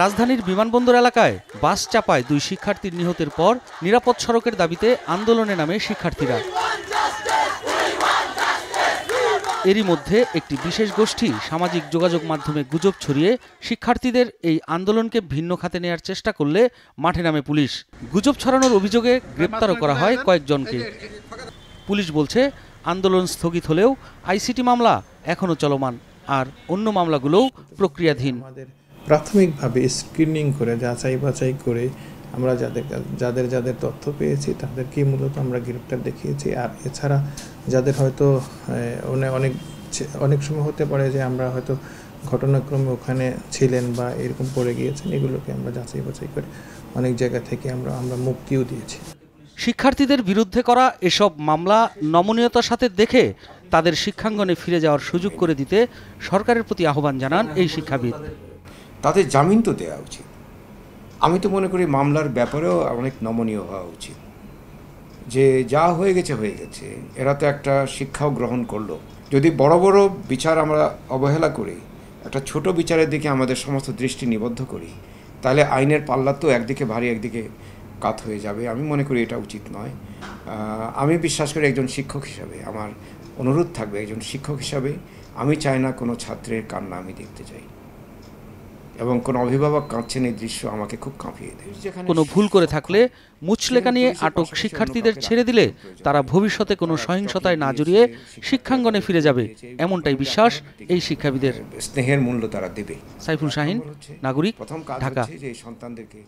রাজধানীর বিমানবন্দর এলাকায় বাস চাপায় দুই শিক্ষার্থীর নিহতের পর নিরাপদ সড়কের দাবিতে আন্দোলনে নামে শিক্ষার্থীরা। এরই মধ্যে একটি বিশেষ গোষ্ঠী সামাজিক যোগাযোগ মাধ্যমে গুজব ছড়িয়ে শিক্ষার্থীদের এই আন্দোলনকে ভিন্ন খাতে নেয়ার চেষ্টা করলে মাঠে নামে পুলিশ। গুজব ছড়ানোর অভিযোগে গ্রেপ্তারও করা হয় কয়েকজনকে। পুলিশ বলছে, আন্দোলন স্থগিত হলেও আইসিটি মামলা এখনও চলমান, আর অন্য মামলাগুলোও প্রক্রিয়াধীন। প্রাথমিকভাবে স্ক্রিনিং করে, যাচাই বাছাই করে আমরা যাদের যাদের যাদের তথ্য পেয়েছি তাদেরকে মূলত আমরা গ্রেপ্তার দেখিয়েছি। আর এছাড়া যাদের হয়তো অনেক অনেক সময় হতে পারে যে আমরা হয়তো ঘটনাক্রমে ওখানে ছিলেন বা এরকম পড়ে গিয়েছেন, এগুলোকে আমরা যাচাই বাছাই করে অনেক জায়গা থেকে আমরা আমরা মুক্তিও দিয়েছি। শিক্ষার্থীদের বিরুদ্ধে করা এসব মামলা নমনীয়তার সাথে দেখে তাদের শিক্ষাঙ্গনে ফিরে যাওয়ার সুযোগ করে দিতে সরকারের প্রতি আহ্বান জানান এই শিক্ষাবিদ। তাদের জামিন তো দেওয়া উচিত। আমি তো মনে করি মামলার ব্যাপারেও অনেক নমনীয় হওয়া উচিত। যে যা হয়ে গেছে হয়ে গেছে। এরা তো একটা শিক্ষাও গ্রহণ করল। যদি বড় বড় বিচার আমরা অবহেলা করি, একটা ছোট বিচারের দিকে আমাদের সমস্ত দৃষ্টি নিবদ্ধ করি, তাহলে আইনের পাল্লা তো একদিকে ভারী, একদিকে কাত হয়ে যাবে। আমি মনে করি এটা উচিত নয়। আমি বিশ্বাস করি একজন শিক্ষক হিসাবে, আমার অনুরোধ থাকবে একজন শিক্ষক হিসাবে। আমি চাই না কোনো ছাত্রের কান্না আমি দেখতে চাই। এবং কোনো অভিভাবক কাঁদছেন এই দৃশ্য আমাকে খুব কাঁপিয়ে দেয়। কোনো ভুল করে থাকলে মুচলেখা নিয়ে আটক শিক্ষার্থীদের ছেড়ে দিলে তারা ভবিষ্যতে কোনো সহিংসতায় না জড়িয়ে শিক্ষাঙ্গনে ফিরে যাবে এমনটাই বিশ্বাস এই শিক্ষাবিদের। স্নেহের মূল্য তারা দেবে। সাইফুল শাহিন নাগরিক প্রথম ঢাকা। হচ্ছে যে এই সন্তানদেরকে